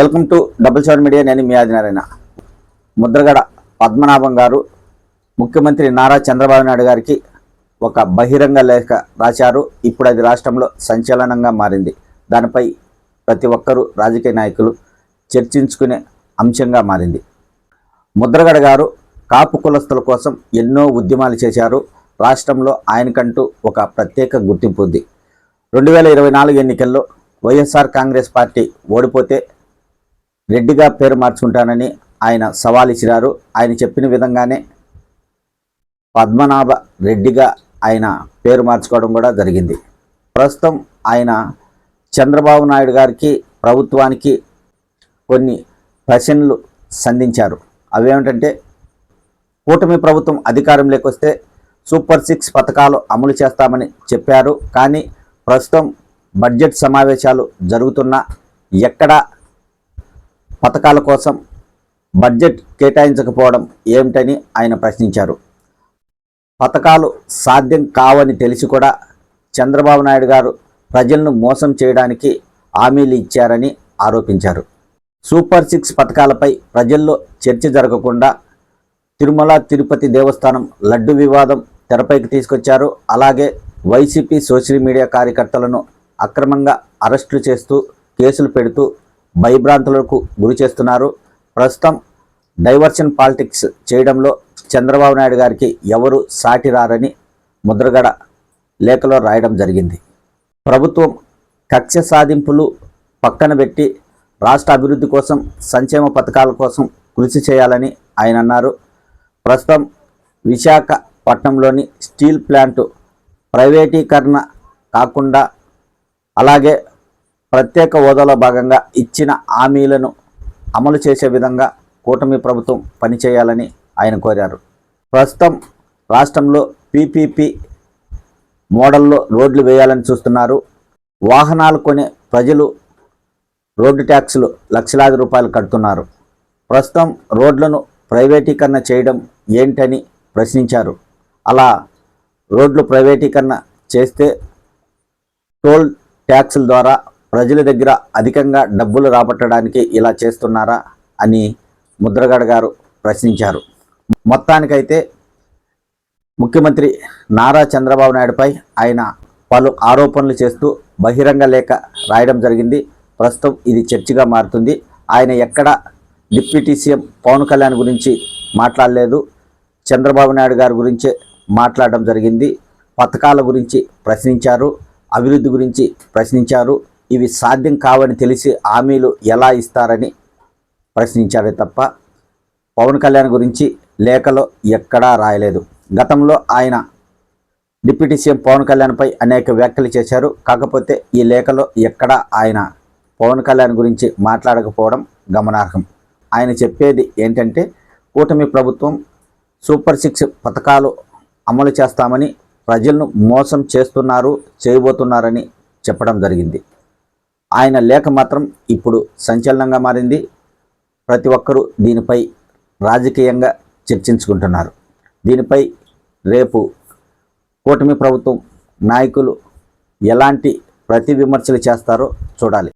Welcome to double seven media నేను మీ ఆదినారాయణ. ముద్రగడ పద్మనాభం గారు ముఖ్యమంత్రి నారా చంద్రబాబు నాయుడు గారికి ఒక బహిరంగ లేఖ రాశారు. ఇప్పుడు అది రాష్ట్రంలో సంచలనంగా మారింది. దానిపై ప్రతి ఒక్కరూ రాజకీయ నాయకులు చర్చించుకునే అంశంగా మారింది. ముద్రగడ గారు కాపు కులస్తుల కోసం ఎన్నో ఉద్యమాలు చేశారు. రాష్ట్రంలో ఆయనకంటూ ఒక ప్రత్యేక గుర్తింపు ఉంది. రెండు వేల ఇరవై నాలుగు ఎన్నికల్లో వైఎస్ఆర్ కాంగ్రెస్ పార్టీ ఓడిపోతే రెడ్డిగా పేరు మార్చుకుంటానని ఆయన సవాల్ ఇచ్చినారు ఆయన చెప్పిన విధంగానే పద్మనాభ రెడ్డిగా ఆయన పేరు మార్చుకోవడం కూడా జరిగింది. ప్రస్తుతం ఆయన చంద్రబాబు నాయుడు గారికి ప్రభుత్వానికి కొన్ని ప్రశ్నలు సంధించారు. అవేమిటంటే కూటమి ప్రభుత్వం అధికారంలోకి వస్తే సూపర్ సిక్స్ పథకాలు అమలు చేస్తామని చెప్పారు. కానీ ప్రస్తుతం బడ్జెట్ సమావేశాలు జరుగుతున్నా ఎక్కడా పథకాల కోసం బడ్జెట్ కేటాయించకపోవడం ఏమిటని ఆయన ప్రశ్నించారు. పథకాలు సాధ్యం కావని తెలిసి కూడా చంద్రబాబు నాయుడు గారు ప్రజలను మోసం చేయడానికి హామీలు ఇచ్చారని ఆరోపించారు. సూపర్ సిక్స్ పథకాలపై ప్రజల్లో చర్చ జరగకుండా తిరుమల తిరుపతి దేవస్థానం లడ్డు వివాదం తెరపైకి తీసుకొచ్చారు. అలాగే వైసీపీ సోషల్ మీడియా కార్యకర్తలను అక్రమంగా అరెస్టులు చేస్తూ కేసులు పెడుతూ భయభ్రాంతులకు గురి చేస్తున్నారు. ప్రస్తుతం డైవర్షన్ పాలిటిక్స్ చేయడంలో చంద్రబాబు నాయుడు గారికి ఎవరు సాటి రారని ముద్రగడ లేఖలో రాయడం జరిగింది. ప్రభుత్వం కక్ష సాధింపులు పక్కన పెట్టి రాష్ట్ర అభివృద్ధి కోసం సంక్షేమ పథకాల కోసం కృషి చేయాలని ఆయన అన్నారు. ప్రస్తుతం విశాఖపట్నంలోని స్టీల్ ప్లాంటు ప్రైవేటీకరణ కాకుండా అలాగే ప్రత్యేక హోదాలో భాగంగా ఇచ్చిన హామీలను అమలు చేసే విధంగా కూటమి ప్రభుత్వం పనిచేయాలని ఆయన కోరారు. ప్రస్తుతం రాష్ట్రంలో పీపీపీ మోడల్లో రోడ్లు వేయాలని చూస్తున్నారు. వాహనాలు కొనే ప్రజలు రోడ్డు ట్యాక్సులు లక్షలాది రూపాయలు కడుతున్నారు. ప్రస్తుతం రోడ్లను ప్రైవేటీకరణ చేయడం ఏంటని ప్రశ్నించారు. అలా రోడ్లు ప్రైవేటీకరణ చేస్తే టోల్ ట్యాక్సుల ద్వారా ప్రజల దగ్గర అధికంగా డబ్బులు రాబట్టడానికి ఇలా చేస్తున్నారా అని ముద్రగడ గారు ప్రశ్నించారు. మొత్తానికైతే ముఖ్యమంత్రి నారా చంద్రబాబు నాయుడుపై ఆయన పలు ఆరోపణలు చేస్తూ బహిరంగ లేఖ రాయడం జరిగింది. ప్రస్తుతం ఇది చర్చగా మారుతుంది. ఆయన ఎక్కడ డిప్యూటీ సీఎం పవన్ కళ్యాణ్ గురించి మాట్లాడలేదు. చంద్రబాబు నాయుడు గారి గురించే మాట్లాడడం జరిగింది. పథకాల గురించి ప్రశ్నించారు. అభివృద్ధి గురించి ప్రశ్నించారు. ఇవి సాధ్యం కావని తెలిసి హామీలు ఎలా ఇస్తారని ప్రశ్నించారే తప్ప పవన్ కళ్యాణ్ గురించి లేఖలో ఎక్కడా రాయలేదు. గతంలో ఆయన డిప్యూటీ సీఎం పవన్ కళ్యాణ్పై అనేక వ్యాఖ్యలు చేశారు. కాకపోతే ఈ లేఖలో ఎక్కడా ఆయన పవన్ కళ్యాణ్ గురించి మాట్లాడకపోవడం గమనార్హం. ఆయన చెప్పేది ఏంటంటే కూటమి ప్రభుత్వం సూపర్ సిక్స్ పథకాలు అమలు చేస్తామని ప్రజలను మోసం చేస్తున్నారు చేయబోతున్నారని చెప్పడం జరిగింది. ఆయన లేఖ మాత్రం ఇప్పుడు సంచలనంగా మారింది. ప్రతి ఒక్కరూ దీనిపై రాజకీయంగా చర్చించుకుంటున్నారు. దీనిపై రేపు కూటమి ప్రభుత్వం నాయకులు ఎలాంటి ప్రతి విమర్శలు చేస్తారో చూడాలి.